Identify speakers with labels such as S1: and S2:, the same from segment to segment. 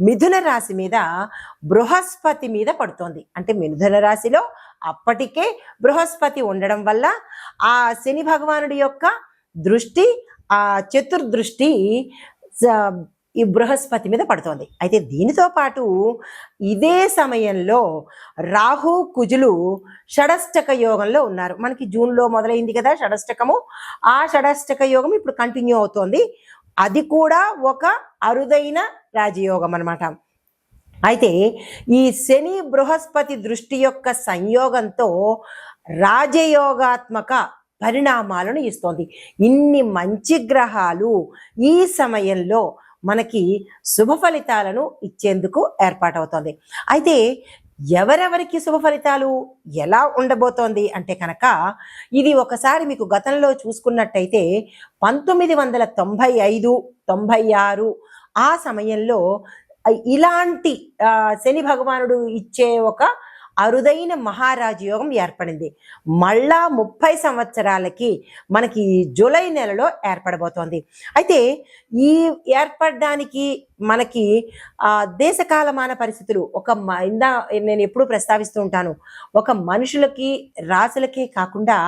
S1: మిథున రాశి మీద బృహస్పతి మీద పడుతోంది. అంటే మిథున రాశిలో అప్పటికే బృహస్పతి ఉండడం వల్ల ఆ శని భగవానుడి యొక్క దృష్టి ఆ చతుర్దృష్టి స- ఈ బృహస్పతి మీద పడుతోంది. అయితే దీనితో పాటు ఇదే సమయంలో రాహు కుజులు షడష్టక యోగంలో ఉన్నారు. మనకి జూన్లో మొదలైంది కదా షడష్టకము. ఆ షడష్టక యోగం ఇప్పుడు కంటిన్యూ అవుతోంది. అది కూడా ఒక అరుదైన రాజయోగం అనమాట అయితే ఈ శని బృహస్పతి దృష్టి యొక్క సంయోగంతో రాజయోగాత్మక పరిణామాలను ఇస్తోంది. ఇన్ని మంచి గ్రహాలు ఈ సమయంలో మనకి శుభ ఫలితాలను ఇచ్చేందుకు ఏర్పాటవుతోంది. అయితే ఎవరెవరికి శుభ ఫలితాలు ఎలా ఉండబోతోంది అంటే కనుక ఇది ఒకసారి మీకు గతంలో చూసుకున్నట్టయితే పంతొమ్మిది వందల తొంభై ఐదు తొంభై ఆరు ఆ సమయంలో ఇలాంటి శని భగవానుడు ఇచ్చే ఒక అరుదైన మహారాజయోగం ఏర్పడింది. మళ్ళా ముప్పై సంవత్సరాలకి మనకి జూలై నెలలో ఏర్పడబోతోంది. అయితే ఈ ఏర్పడడానికి మనకి ఆ, దేశకాలమాన పరిస్థితులు ఒక మ- ఇందా నేను ఎప్పుడూ ప్రస్తావిస్తూ ఉంటాను. ఒక మనుషులకి రాసులకే కాకుండా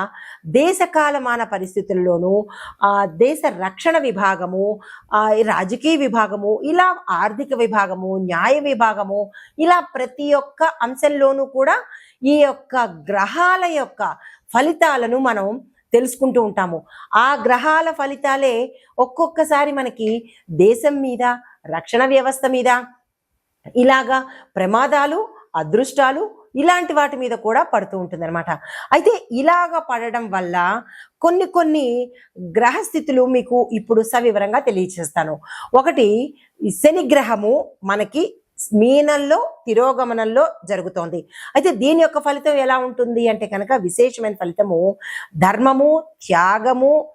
S1: దేశకాలమాన పరిస్థితుల్లోనూ ఆ, దేశ రక్షణ విభాగము ఆ, రాజకీయ విభాగము ఇలా ఆర్థిక విభాగము న్యాయ విభాగము ఇలా ప్రతి ఒక్క అంశంలోనూ కూడా ఈ యొక్క గ్రహాల యొక్క ఫలితాలను మనం తెలుసుకుంటూ ఉంటాము. ఆ గ్రహాల ఫలితాలే ఒక్కొక్కసారి మనకి దేశం మీద రక్షణ వ్యవస్థ మీద. ఇలాగా ప్రమాదాలు అదృష్టాలు ఇలాంటి వాటి మీద కూడా పడుతూ ఉంటుంది అనమాట అయితే ఇలాగ పడడం వల్ల కొన్ని కొన్ని గ్రహస్థితులు మీకు ఇప్పుడు సవివరంగా తెలియచేస్తాను. ఒకటి శనిగ్రహము శని గ్రహము మనకి మీనంలో తిరోగమనంలో జరుగుతోంది. అయితే దీని యొక్క ఫలితం ఎలా ఉంటుంది అంటే కనుక విశేషమైన ఫలితము ధర్మము త్యాగము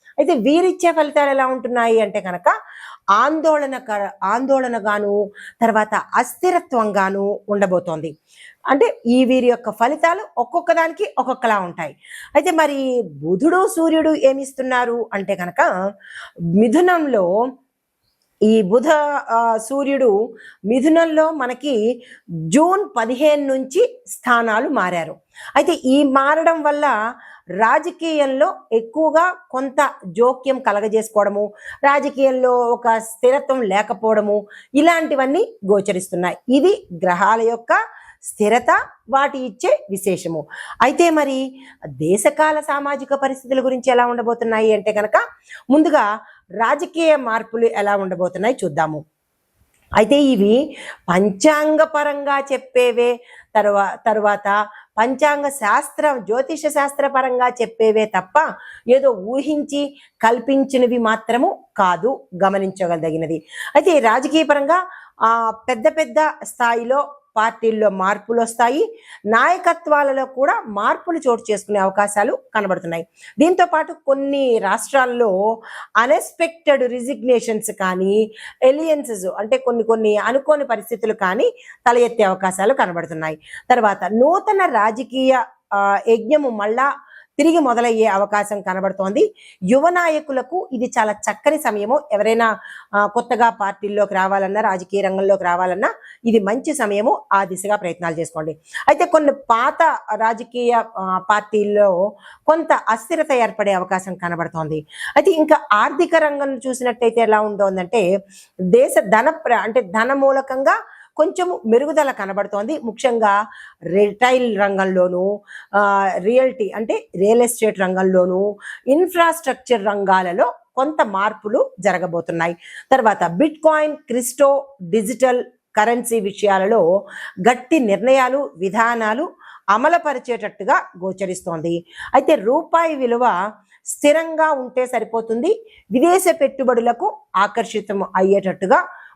S1: అయితే వీరిచ్చే ఫలితాలు ఎలా ఉంటున్నాయి అంటే కనుక ఆందోళన ఆందోళనగాను తర్వాత అస్థిరత్వంగాను ఉండబోతోంది. అంటే ఈ వీరి యొక్క ఫలితాలు ఒక్కొక్క దానికి ఒక్కొక్కలా ఉంటాయి. అయితే మరి బుధుడు సూర్యుడు ఏమిస్తున్నారు అంటే కనుక మిథునంలో ఈ బుధ సూర్యుడు మిథునంలో మనకి జూన్ పదిహేను నుంచి స్థానాలు మారారు. అయితే ఈ మారడం వల్ల రాజకీయంలో ఎక్కువగా కొంత జోక్యం కలగజేసుకోవడము రాజకీయంలో ఒక స్థిరత్వం లేకపోవడము ఇలాంటివన్నీ గోచరిస్తున్నాయి. ఇది గ్రహాల యొక్క స్థిరత వాటి ఇచ్చే విశేషము. అయితే మరి దేశకాల సామాజిక పరిస్థితుల గురించి ఎలా ఉండబోతున్నాయి అంటే కనుక ముందుగా రాజకీయ మార్పులు ఎలా ఉండబోతున్నాయి చూద్దాము. అయితే ఇవి పంచాంగపరంగా చెప్పేవే తర్వా తర్వాత పంచాంగ శాస్త్రం జ్యోతిష శాస్త్రపరంగా చెప్పేవే తప్ప ఏదో ఊహించి కల్పించినవి మాత్రము కాదు గమనించగలదగినది అయితే రాజకీయపరంగా రాజకీయ పరంగా ఆ పెద్ద పెద్ద స్థాయిలో పార్టీల్లో మార్పులు వస్తాయి నాయకత్వాలలో కూడా మార్పులు చోటు చేసుకునే అవకాశాలు కనబడుతున్నాయి. దీంతో పాటు కొన్ని రాష్ట్రాల్లో అన్ఎక్స్పెక్టెడ్ రిజిగ్నేషన్స్ కానీ ఎలియన్సెస్ అంటే కొన్ని కొన్ని అనుకోని పరిస్థితులు కానీ తల ఎత్తే అవకాశాలు కనబడుతున్నాయి. తర్వాత నూతన రాజకీయ యజ్ఞము మళ్ళా తిరిగి మొదలయ్యే అవకాశం కనబడుతోంది. యువ నాయకులకు ఇది చాలా చక్కని సమయము ఎవరైనా కొత్తగా పార్టీల్లోకి రావాలన్నా రాజకీయ రంగంలోకి రావాలన్నా ఇది మంచి సమయము ఆ దిశగా ప్రయత్నాలు చేసుకోండి. అయితే కొన్ని పాత రాజకీయ పార్టీల్లో కొంత అస్థిరత ఏర్పడే అవకాశం కనబడుతోంది. అయితే ఇంకా ఆర్థిక రంగం చూసినట్టయితే ఎలా ఉంటుందంటే దేశ ధన ప్ర- అంటే ధన మూలకంగా కొంచెం మెరుగుదల కనబడుతోంది. ముఖ్యంగా రిటైల్ రంగంలోనూ రియల్టీ అంటే రియల్ ఎస్టేట్ రంగంలోనూ ఇన్ఫ్రాస్ట్రక్చర్ రంగాలలో కొంత మార్పులు జరగబోతున్నాయి. తర్వాత bitcoin crypto digital currency విషయాలలో గట్టి నిర్ణయాలు విధానాలు అమలుపరిచేటట్టుగా గోచరిస్తోంది. అయితే రూపాయి విలువ స్థిరంగా ఉంటే సరిపోతుంది. విదేశ పెట్టుబడులకు ఆకర్షితం అయ్యేటట్టుగా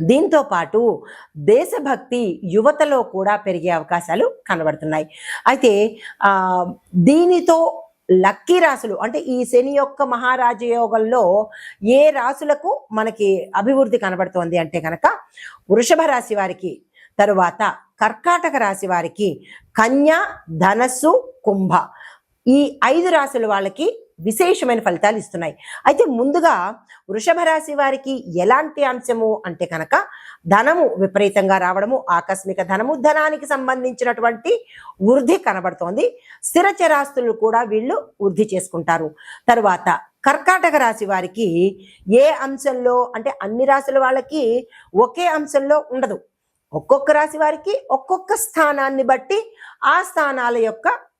S1: దీంతో పాటు దేశభక్తి యువతలో కూడా పెరిగే అవకాశాలు కనబడుతున్నాయి. అయితే దీనితో లక్కీ రాసులు అంటే ఈ శని యొక్క మహారాజ యోగంలో ఏ రాసులకు మనకి అభివృద్ధి కనబడుతోంది అంటే కనుక వృషభ రాశి వారికి తరువాత కర్కాటక రాశి వారికి కన్య ధనస్సు కుంభ ఈ ఐదు రాశుల వాళ్ళకి విశేషమైన ఫలితాలు ఇస్తున్నాయి. అయితే ముందుగా వృషభ రాశి వారికి ఎలాంటి అంశము అంటే కనుక ధనము విపరీతంగా రావడము ఆకస్మిక ధనము ధనానికి సంబంధించినటువంటి వృద్ధి కనబడుతోంది. స్థిరచరాస్తులు కూడా వీళ్ళు వృద్ధి చేసుకుంటారు. తర్వాత కర్కాటక రాశి వారికి ఏ అంశంలో అంటే అన్ని రాశుల వాళ్ళకి ఒకే అంశంలో ఉండదు. ఒక్కొక్క రాశి వారికి ఒక్కొక్క స్థానాన్ని బట్టి ఆ స్థానాల యొక్క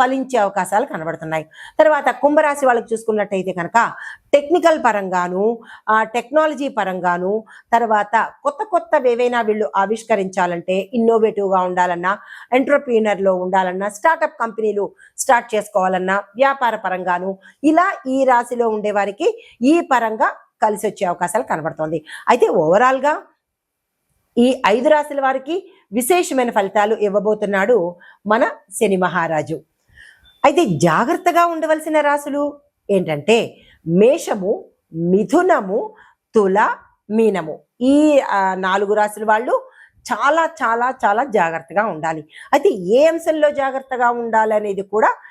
S1: ఫలించే అవకాశాలు కనబడుతున్నాయి. తర్వాత కుంభరాశి వాళ్ళకి చూసుకున్నట్టయితే కనుక టెక్నికల్ పరంగాను టెక్నాలజీ పరంగాను తర్వాత కొత్త కొత్త ఏవైనా వీళ్ళు ఆవిష్కరించాలంటే ఇన్నోవేటివ్గా ఉండాలన్నా ఎంటర్ప్రీనర్లో ఉండాలన్నా స్టార్టప్ కంపెనీలు స్టార్ట్ చేసుకోవాలన్నా వ్యాపార పరంగాను ఇలా ఈ రాశిలో ఉండే వారికి ఈ పరంగా కలిసి వచ్చే అవకాశాలు కనబడుతోంది. అయితే ఓవరాల్గా ఈ ఐదు రాశుల వారికి విశేషమైన ఫలితాలు ఇవ్వబోతున్నాడు మన శని మహారాజు. అయితే జాగ్రత్తగా ఉండవలసిన రాశులు ఏంటంటే మేషము మిథునము తుల మీనము. ఈ నాలుగు రాశుల వాళ్ళు చాలా చాలా చాలా జాగ్రత్తగా ఉండాలి. అయితే ఏ అంశంలో జాగ్రత్తగా ఉండాలి అనేది కూడా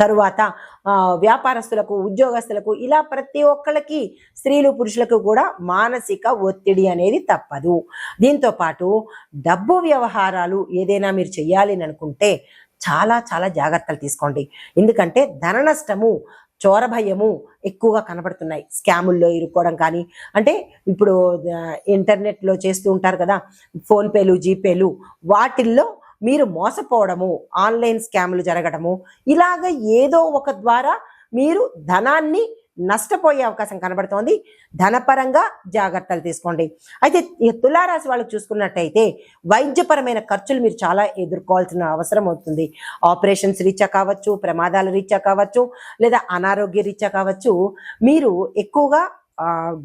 S1: తరువాత వ్యాపారస్తులకు ఉద్యోగస్తులకు ఇలా ప్రతి ఒక్కళ్ళకి స్త్రీలు పురుషులకు కూడా మానసిక ఒత్తిడి అనేది తప్పదు. దీంతో పాటు డబ్బు వ్యవహారాలు ఏదైనా మీరు చెయ్యాలి అని అనుకుంటే చాలా చాలా జాగ్రత్తలు తీసుకోండి. ఎందుకంటే ధన నష్టము చోర భయము ఎక్కువగా కనబడుతున్నాయి. స్కాముల్లో ఇరుక్కోవడం కానీ అంటే ఇప్పుడు ఇంటర్నెట్లో చేస్తూ ఉంటారు కదా ఫోన్పేలు జీపేలు వాటిల్లో మీరు మోసపోవడము ఆన్లైన్ స్కాములు జరగడము ఇలాగ ఏదో ఒక ద్వారా మీరు ధనాన్ని నష్టపోయే అవకాశం కనబడుతోంది. ధనపరంగా జాగ్రత్తలు తీసుకోండి. అయితే ఈ తులారాశి వాళ్ళకి చూసుకున్నట్టయితే వైద్యపరమైన ఖర్చులు మీరు చాలా ఎదుర్కోవాల్సిన అవసరం అవుతుంది. ఆపరేషన్స్ రీత్యా కావచ్చు ప్రమాదాల రీత్యా కావచ్చు లేదా అనారోగ్య రీత్యా కావచ్చు మీరు ఎక్కువగా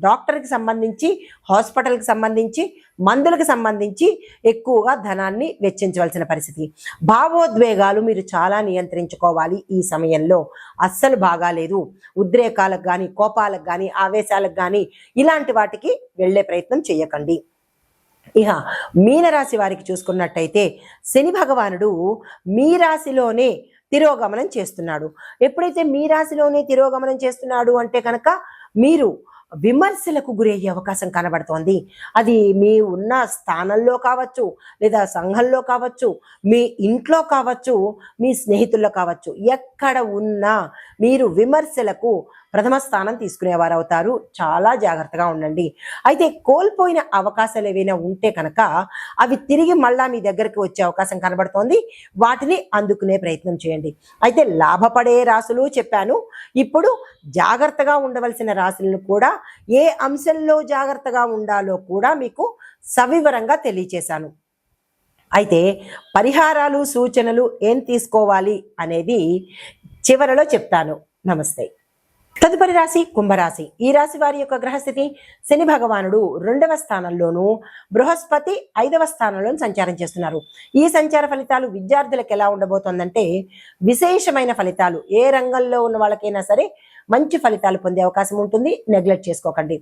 S1: డాక్టర్కి సంబంధించి హాస్పిటల్కి సంబంధించి మందులకు సంబంధించి ఎక్కువగా ధనాన్ని వెచ్చించవలసిన పరిస్థితి. భావోద్వేగాలు మీరు చాలా నియంత్రించుకోవాలి ఈ సమయంలో. అస్సలు బాగాలేదు. ఉద్రేకాలకు కానీ కోపాలకు కానీ ఆవేశాలకు కానీ ఇలాంటి వాటికి వెళ్ళే ప్రయత్నం చేయకండి ఇహ మీనరాశి వారికి చూసుకున్నట్టయితే శని భగవానుడు మీ రాశిలోనే తిరోగమనం చేస్తున్నాడు. ఎప్పుడైతే మీ రాశిలోనే తిరోగమనం చేస్తున్నాడు అంటే కనుక మీరు విమర్శలకు గురయ్యే అవకాశం కనబడుతోంది. అది మీ ఉన్న స్థానంలో కావచ్చు లేదా సంఘంలో కావచ్చు మీ ఇంట్లో కావచ్చు మీ స్నేహితుల్లో కావచ్చు ఎక్కడ ఉన్నా మీరు విమర్శలకు ప్రథమ స్థానం తీసుకునేవారు అవుతారు చాలా జాగ్రత్తగా ఉండండి. అయితే కోల్పోయిన అవకాశాలు ఏవైనా ఉంటే కనుక అవి తిరిగి మళ్ళా మీ దగ్గరికి వచ్చే అవకాశం కనబడుతోంది. వాటిని అందుకునే ప్రయత్నం చేయండి. అయితే లాభపడే రాసులు చెప్పాను. ఇప్పుడు జాగ్రత్తగా ఉండవలసిన రాశులను కూడా ఏ అంశంలో జాగ్రత్తగా ఉండాలో కూడా మీకు సవివరంగా తెలియచేశాను. అయితే పరిహారాలు సూచనలు ఏం తీసుకోవాలి అనేది చివరలో చెప్తాను. నమస్తే. తదుపరి రాశి కుంభరాశి. ఈ రాశి వారి యొక్క గ్రహస్థితి శని భగవానుడు రెండవ స్థానంలోను బృహస్పతి ఐదవ స్థానంలోను సంచారం చేస్తున్నారు. ఈ సంచార ఫలితాలు విద్యార్థులకు ఎలా ఉండబోతోందంటే విశేషమైన ఫలితాలు. ఏ రంగంలో ఉన్న వాళ్ళకైనా సరే మంచి ఫలితాలు పొందే అవకాశం ఉంటుంది. నెగ్లెక్ట్ చేసుకోకండి.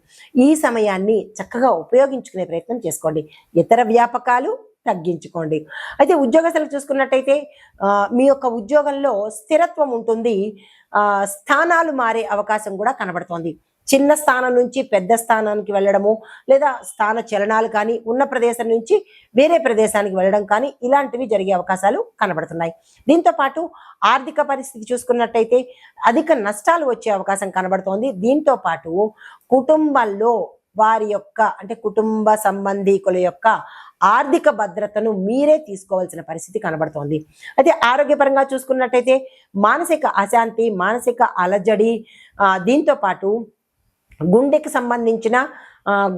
S1: ఈ సమయాన్ని చక్కగా ఉపయోగించుకునే ప్రయత్నం చేసుకోండి. ఇతర వ్యాపకాలు తగ్గించుకోండి. అయితే ఉద్యోగస్తులు చూసుకున్నట్టయితే మీ యొక్క ఉద్యోగంలో స్థిరత్వం ఉంటుంది. స్థానాలు మారే అవకాశం కూడా కనబడుతోంది. చిన్న స్థానం నుంచి పెద్ద స్థానానికి వెళ్ళడము లేదా స్థాన చలనాలు కానీ ఉన్న ప్రదేశం నుంచి వేరే ప్రదేశానికి వెళ్ళడం కానీ ఇలాంటివి జరిగే అవకాశాలు కనబడుతున్నాయి. దీంతో పాటు ఆర్థిక పరిస్థితి చూసుకున్నట్టయితే అధిక నష్టాలు వచ్చే అవకాశం కనబడుతోంది. దీంతో పాటు కుటుంబంలో వారి యొక్క అంటే కుటుంబ సంబంధీకుల యొక్క ఆర్థిక భద్రతను మీరే తీసుకోవాల్సిన పరిస్థితి కనబడుతోంది. అయితే ఆరోగ్యపరంగా చూసుకున్నట్టయితే మానసిక అశాంతి మానసిక అలజడి దీంతో పాటు గుండెకి సంబంధించిన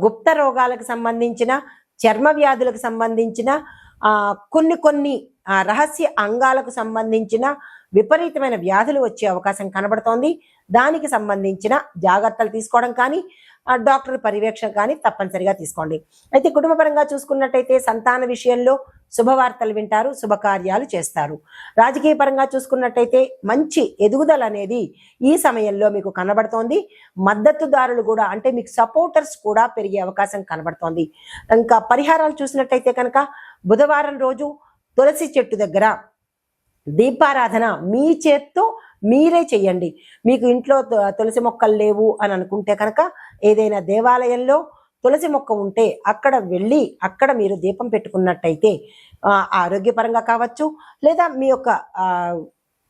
S1: గుప్త రోగాలకు సంబంధించిన చర్మ వ్యాధులకు సంబంధించిన కొన్ని కొన్ని రహస్య అంగాలకు సంబంధించిన విపరీతమైన వ్యాధులు వచ్చే అవకాశం కనబడుతోంది. దానికి సంబంధించిన జాగ్రత్తలు తీసుకోవడం కానీ డాక్టర్ పర్యవేక్షణ కానీ తప్పనిసరిగా తీసుకోండి. అయితే కుటుంబపరంగా చూసుకున్నట్టయితే సంతాన విషయంలో శుభవార్తలు వింటారు శుభకార్యాలు చేస్తారు. రాజకీయ పరంగా చూసుకున్నట్టయితే మంచి ఎదుగుదల అనేది ఈ సమయంలో మీకు కనబడుతోంది. మద్దతుదారులు కూడా అంటే మీకు సపోర్టర్స్ కూడా పెరిగే అవకాశం కనబడుతోంది. ఇంకా పరిహారాలు చూసినట్టయితే కనుక బుధవారం రోజు తులసి చెట్టు దగ్గర దీపారాధన మీ చేత్తో మీరే చెయ్యండి. మీకు ఇంట్లో తు- తులసి మొక్కలు లేవు అని అనుకుంటే కనుక ఏదైనా దేవాలయంలో తులసి మొక్క ఉంటే అక్కడ వెళ్ళి అక్కడ మీరు దీపం పెట్టుకున్నట్టయితే ఆరోగ్యపరంగా కావచ్చు లేదా మీ యొక్క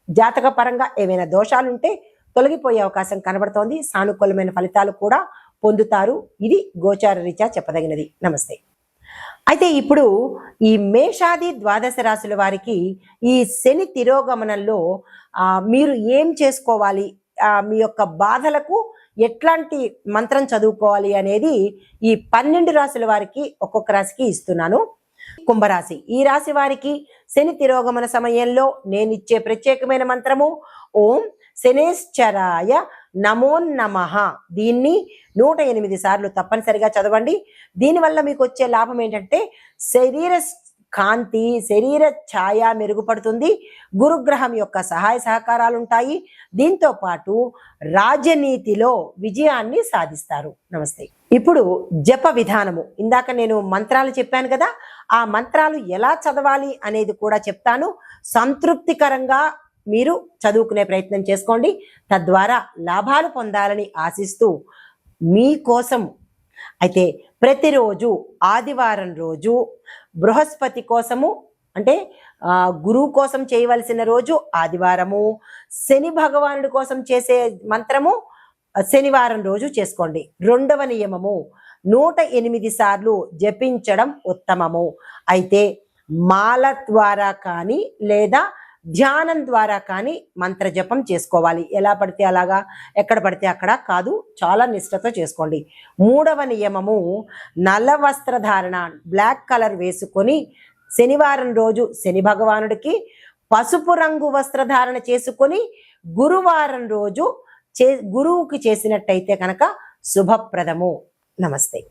S1: జాతక పరంగా ఏవైనా దోషాలు ఉంటే తొలగిపోయే అవకాశం కనబడుతోంది. సానుకూలమైన ఫలితాలు కూడా పొందుతారు. ఇది గోచార రీత్యా చెప్పదగినది. నమస్తే. అయితే ఇప్పుడు ఈ మేషాది ద్వాదశ రాశుల వారికి ఈ శని తిరోగమనంలో మీరు ఏం చేసుకోవాలి? మీ యొక్క బాధలకు ఎట్లాంటి మంత్రం చదువుకోవాలి అనేది ఈ పన్నెండు రాశుల వారికి ఒక్కొక్క రాశికి ఇస్తున్నాను. కుంభరాశి. ఈ రాశి వారికి శని తిరోగమన సమయంలో నేను ఇచ్చే ప్రత్యేకమైన మంత్రము ఓం శనేశ్చరాయ నమో నమః. దీన్ని నూట ఎనిమిది సార్లు తప్పనిసరిగా చదవండి. దీనివల్ల మీకు వచ్చే లాభం ఏంటంటే శరీర కాంతి శరీర ఛాయ మెరుగుపడుతుంది. గురుగ్రహం యొక్క సహాయ సహకారాలు ఉంటాయి. దీంతో పాటు రాజనీతిలో విజయాన్ని సాధిస్తారు. నమస్తే. ఇప్పుడు జప విధానము. ఇందాక నేను మంత్రాలు చెప్పాను కదా ఆ మంత్రాలు ఎలా చదవాలి అనేది కూడా చెప్తాను. సంతృప్తికరంగా మీరు చదువుకునే ప్రయత్నం చేసుకోండి. తద్వారా లాభాలు పొందాలని ఆశిస్తూ మీకోసం అయితే ప్రతిరోజు ఆదివారం రోజు బృహస్పతి కోసము అంటే గురువు కోసం చేయవలసిన రోజు ఆదివారము శని భగవానుడి కోసం చేసే మంత్రము శనివారం రోజు చేసుకోండి. రెండవ నియమము నూట ఎనిమిది సార్లు జపించడం ఉత్తమము. అయితే మాల ద్వారా కానీ లేదా ధ్యానం ద్వారా కానీ మంత్ర జపం చేసుకోవాలి. ఎలా పడితే అలాగా ఎక్కడ పడితే అక్కడ కాదు చాలా నిష్ఠతో చేసుకోండి. మూడవ నియమము నల్ల వస్త్రధారణ బ్లాక్ కలర్ వేసుకొని శనివారం రోజు శని భగవానుడికి పసుపు రంగు వస్త్రధారణ చేసుకొని గురువారం రోజు చే గురువుకి చేసినట్టయితే కనుక శుభప్రదము. నమస్తే.